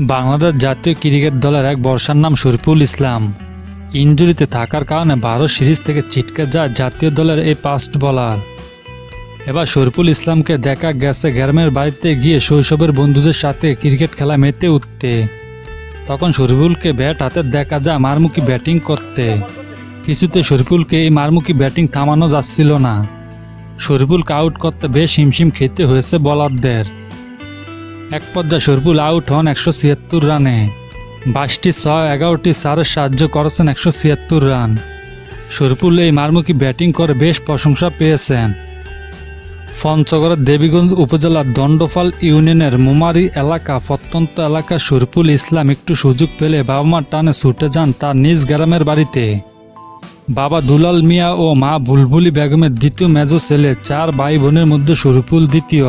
বাংলাদেশ জাতীয় ক্রিকেট দলের এক বর্ষার নাম শরীফুল ইসলাম। ইনজুরিতে থাকার কারণে ভারত সিরিজ থেকে ছিটকে যায় জাতীয় দলের এই পাস্ট বলার। এবার শরীফুল ইসলামকে দেখা গেছে গ্রামের বাড়িতে গিয়ে শৈশবের বন্ধুদের সাথে ক্রিকেট খেলা মেতে উঠতে। তখন শরীফুলকে ব্যাট হাতে দেখা যায় মারমুখী ব্যাটিং করতে। কিছুতে শরীফুলকে এই মারমুখী ব্যাটিং থামানো যাচ্ছিল না। শরীফুলকে আউট করতে বেশ হিমশিম খেতে হয়েছে বলারদের। এক পর্যায়ে শরীফুল আউট হন একশো ছিয়াত্তর রানে। বাইশটি ছয়, এগারোটি চারের সাহায্য করেছেন একশো ছিয়াত্তর রান। শরীফুল এই মারমুখী ব্যাটিং করে বেশ প্রশংসা পেয়েছেন। পঞ্চগড়ের দেবীগঞ্জ উপজেলার দণ্ডফাল ইউনিয়নের মুমারি এলাকা, প্রত্যন্ত এলাকা শরীফুল ইসলাম একটু সুযোগ পেলে বাবা মার টানে ছুটে যান তার নিজ গ্রামের বাড়িতে। বাবা দুলাল মিয়া ও মা বুলবুলি বেগমের দ্বিতীয় মেজো ছেলে, চার ভাই বোনের মধ্যে শরীফুল দ্বিতীয়।